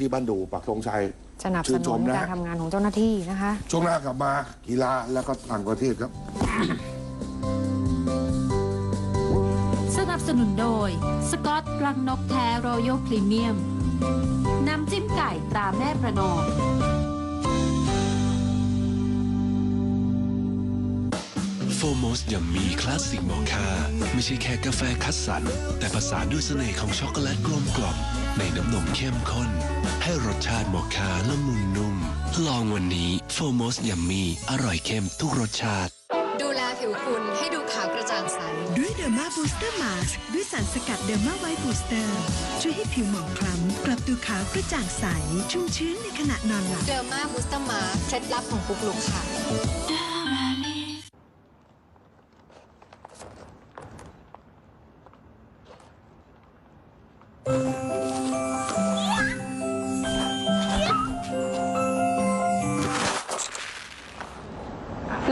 ที่บ้านดูปักธงชัย สนับชื่สนชนุมนนะ การทำงานของเจ้าหน้าที่นะคะ ช่วงหน้ากลับมากีฬาแล้วก็ต่างประเทศครับ สนับสนุนโดย สกอตรังนกแท้รอยัลพรีเมียม น้ำจิ้มไก่ตราแม่ประนอม โฟโมสยัมมีคลาสสิกมอคาไม่ใช่แค่กาแฟคัดสรรแต่ผสานด้วยเสน่ห์ของช็อกโกแลตกลมกล่อม ในน้ำนมเข้มข้น ให้รสชาติมอคาละมุนนุ่ม ลองวันนี้โฟโมสยัมมีอร่อยเข้มทุกรสชาติ ดูแลผิวคุณให้ดูขาวกระจ่างใส ด้วยเดอร์มาบูสเตอร์มาสด้วยสารสกัดเดอร์มาไวท์บูสเตอร์ช่วยให้ผิวหมองคล้ำกลับดูขาวกระจ่างใสชุ่มชื้นในขณะนอนหลับเดอร์มาบูสเตอร์มาเคล็ดลับของปุ๊กลุกค่ะ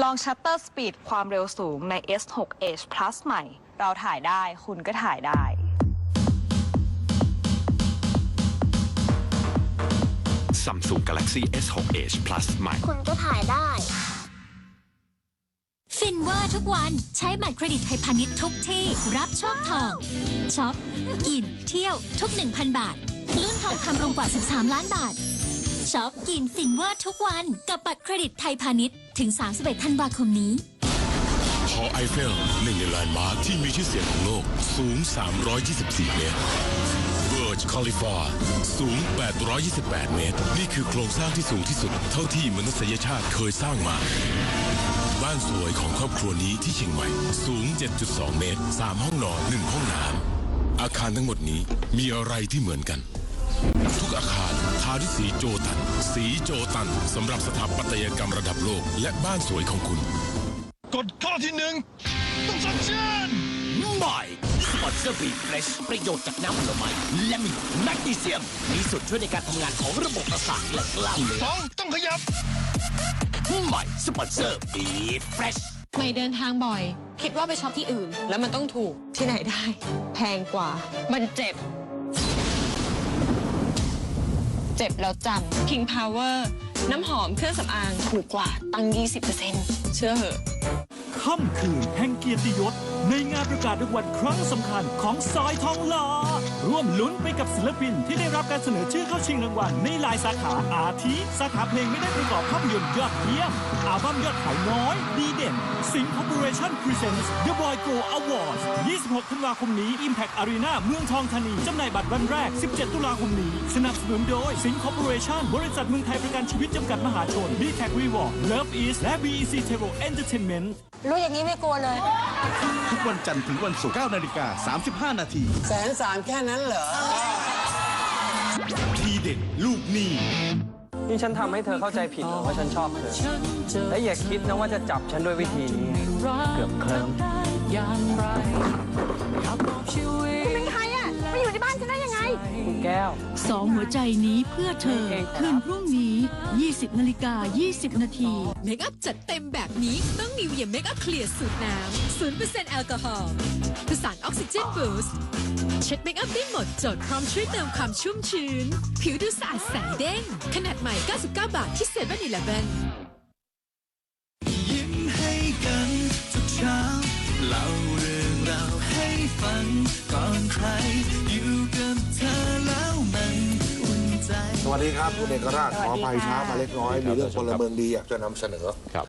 ลองชัตเตอร์สปีดความเร็วสูงใน S6 Edge Plus ใหม่ เราถ่ายได้คุณก็ถ่ายได้ Samsung Galaxy S6 Edge Plus ใหม่ คุณก็ถ่ายได้ ฟินเวอร์ทุกวันใช้บัตรเครดิตไทยพาณิชย์ทุกที่ รับโชคทองช็อปกิน เที่ยวทุก 1,000 บาทลุ้นทองคำรวมกว่า 13 ล้านบาท ช็อปกินฟินเวอร์ทุกวัน กับบัตรเครดิตไทยพาณิชย์ ถึง 31 ธันวาคมนี้หอไอเฟลหนึ่งในแลนด์มาร์คที่มีชื่อเสียงของโลก สูง 324 เมตรเบิร์จคาลิฟอร์สูง 828 เมตร นี่คือโครงสร้างที่สูงที่สุด เท่าที่มนุษยชาติเคยสร้างมา บ้านสวยของครอบครัวนี้ที่เชียงใหม่ สูง 7.2 เมตร 3 ห้องนอน 1 ห้องน้ำอาคารทั้งหมดนี้มีอะไรที่เหมือนกัน ทุกอาคารทาด้วยสีโจตัน สีโจตันสำหรับสถาปัตยกรรมระดับโลก และบ้านสวยของคุณกฎข้อที่หนึ่งต้องสดชื่นใหม่สปอนเซอร์บีเฟรชประโยชน์จากน้ำผลไม้และมีแมกนีเซียม มีส่วนช่วยในการทำงานของระบบประสาทและกล้ามเนื้สอองต้องขยับใหม่สปอนเซอร์บีเฟรชไม่เดินทางบ่อย คิดว่าไปช็อปที่อื่น แล้วมันต้องถูกที่ไหนได้ แพงกว่ามันเจ็บ เจ็บแล้วจำ King Power น้ำหอมเครื่องสำอางถูกกว่าตั้ง 20%เชื่อเหอะ ค่ำคืนแห่งเกียรติยศ ในงานประกาศรางวัลครั้งสำคัญของสายทองหล่อร่วมลุ้นไปกับศิลปินที่ได้รับการเสนอชื่อเข้าชิงรางวัลในหลายสาขาอาทิสาขาเพลงไม่ได้ประกอบภาพยนตร์ยอดเยี่ยมอัลบั้มยอดขายน้อย ดีเด่นสิงค Corporation Presents The Boy Go Awards 26 ธันวาคมนี้ Impact Arena เมืองทองธานีจำหน่ายบัตรวันแรก 17 ตุลาคมนี้ สนับสนุนโดยสิงค Corporation บริษัทเมืองไทยประกันชีวิตจำกัดมหาชน b t a c Reward Love East และ BEC t e r o Entertainment รู้อย่างนี้ไม่กลัวเลยกวันจันทร์ถึงวันศุกร์9นาฬิกา35 นาทีแสนสามแค่นั้นเหรอ ทีเด็ดลูกหนี้นี่ฉันทำให้เธอเข้าใจผิดเหรอว่าฉันชอบเธอ และอย่าคิดนะว่าจะจับฉันด้วยวิธีนี้ เกือบเคลิ้ม คุณเป็นใคร ก้ว สองหัวใจนี้เพื่อเธอ คืนพรุ่งนี้ 20นาฬิกา20 นาที เมคอัพจัดเต็มแบบนี้ ต้องนิวเยียเมคอัพเคลียร์สูตรน้ำ0%แอลกอฮอล์ผสานออกซิเจนบูสต์เช็ดเมคอัพได้หมดจดพร้อมช่วยเติมความชุ่มชื้น ผิวดูสะอาดใสเด้ง ขนาดใหม่ 99 บาทที่เซเว่นอีเลฟเว่นยิ้มให้กันทุกเช้าเล่าเรื่องราวให้ฟังก่อนใครอยู่ วัสดีครับคุณเอกราชขออภัยช้ามาเล็กน้อย มีเรื่องพลเมืองดีอยากจะนำเสนอ